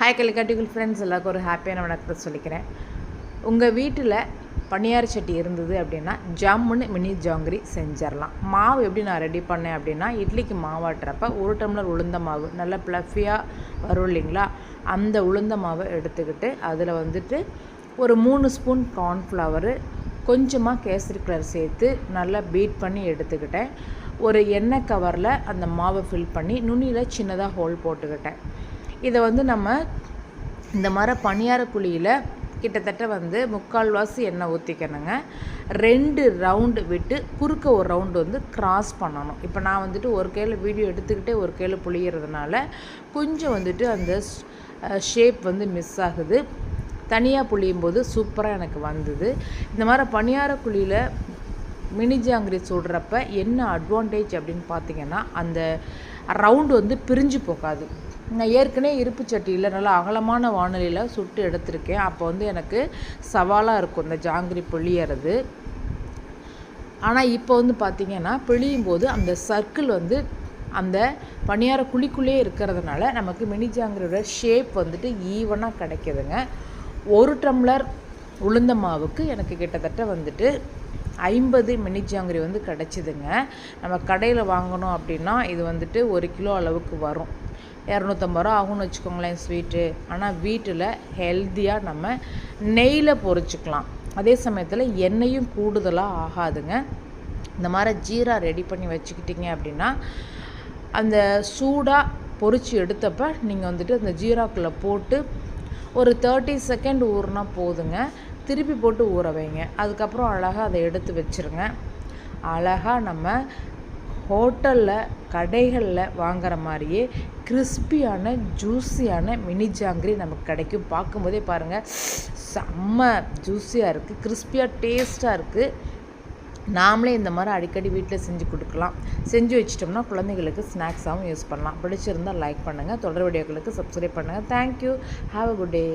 Hi கலிகாட்டிகள் friends எல்லாருக்கும் ஒரு ஹாப்பியான வணக்கத்தை சொல்லிக்கிறேன். உங்கள் வீட்டில் பனியார் சட்டி இருந்தது அப்படின்னா ஜம்முன்னு மினி ஜாங்கிரி செஞ்சிடலாம் மாவு எப்படி நான் ரெடி பண்ணேன் அப்படின்னா இட்லிக்கு மாவாட்டுறப்ப ஒரு டம்ளர் உளுந்த மாவு நல்லா ப்ளஃபியாக வரும் இல்லைங்களா? அந்த உளுந்த மாவை எடுத்துக்கிட்டு அதில் வந்துட்டு ஒரு மூணு ஸ்பூன் கார்ன்ஃப்ளவரு கொஞ்சமாக கேசரி கலர் சேர்த்து நல்லா பீட் பண்ணி எடுத்துக்கிட்டேன். ஒரு எண்ணெய் கவரில் அந்த மாவை ஃபில் பண்ணி நுனியில் சின்னதாக ஹோல் போட்டுக்கிட்டேன். இதை வந்து நம்ம இந்த மாதிரி பணியார குழியில் கிட்டத்தட்ட வந்து முக்கால்வாசி எண்ணெய் ஊற்றிக்கணுங்க ரெண்டு ரவுண்டு விட்டு குறுக்க ஒரு ரவுண்டு வந்து கிராஸ் பண்ணணும். இப்போ நான் வந்துட்டு ஒரு கையில் வீடியோ எடுத்துக்கிட்டே ஒரு கையில் புளியறதுனால கொஞ்சம் வந்துட்டு அந்த ஷேப் வந்து மிஸ் ஆகுது. தனியாக புளியும் போது சூப்பராக எனக்கு வந்தது. இந்த மாதிரி பணியார குழியில் மினி ஜாங்கிரி சுடுறப்ப என்ன அட்வான்டேஜ் அப்படின்னு பார்த்தீங்கன்னா அந்த ரவுண்டு வந்து பிரிஞ்சு போகாது. நான் ஏற்கனவே இருப்பு சட்டியில் நல்லா அகலமான வானொலியில் சுட்டு எடுத்திருக்கேன். அப்போ வந்து எனக்கு சவாலாக இருக்கும் இந்த ஜாங்கிரி புளியறது. ஆனால் இப்போ வந்து பார்த்திங்கன்னா பிழியும் போது அந்த சர்க்கிள் வந்து அந்த பணியார குழிக்குள்ளே இருக்கிறதுனால நமக்கு மினி ஜாங்கிரியோட ஷேப் வந்துட்டு ஈவனாக கிடைக்கிதுங்க. ஒரு டம்ளர் உளுந்த மாவுக்கு எனக்கு கிட்டத்தட்ட வந்துட்டு ஐம்பது மினி ஜாங்கிரி வந்து கிடச்சிதுங்க. நம்ம கடையில் வாங்கணும் அப்படின்னா இது வந்துட்டு ஒரு கிலோ அளவுக்கு வரும். இரநூத்தம்பது ரூபா ஆகும்னு வச்சுக்கோங்களேன் ஸ்வீட்டு ஆனால் வீட்டில் ஹெல்த்தியாக நம்ம நெய்யில் பொரிச்சிக்கலாம். அதே சமயத்தில் எண்ணெயும் கூடுதலாக ஆகாதுங்க. இந்த மாதிரி ஜீரா ரெடி பண்ணி வச்சுக்கிட்டிங்க அப்படின்னா அந்த சூடாக பொறிச்சு எடுத்தப்ப நீங்கள் வந்துட்டு அந்த ஜீராக்குள்ளே போட்டு ஒரு தேர்ட்டி செகண்ட் ஊறுனா போதுங்க. திருப்பி போட்டு ஊற வைங்க. அதுக்கப்புறம் அழகாக அதை எடுத்து வச்சுருங்க. அழகாக நம்ம ஹோட்டலில் கடைகளில் வாங்குற மாதிரியே கிறிஸ்பியான ஜூஸியான மினி ஜாங்கிரி நமக்கு கிடைக்கும். பார்க்கும்போதே பாருங்கள் செம்ம ஜூஸியாக இருக்குது கிறிஸ்பியாக டேஸ்ட்டாக இருக்குது நாமளே இந்த மாதிரி அடிக்கடி வீட்டில் செஞ்சு கொடுக்கலாம். செஞ்சு வச்சிட்டோம்னா குழந்தைங்களுக்கு ஸ்நாக்ஸாகவும் யூஸ் பண்ணலாம். பிடிச்சிருந்தால் லைக் பண்ணுங்கள் தொடர் வீடியோக்களுக்கு சப்ஸ்கிரைப் பண்ணுங்கள் thank you have a good day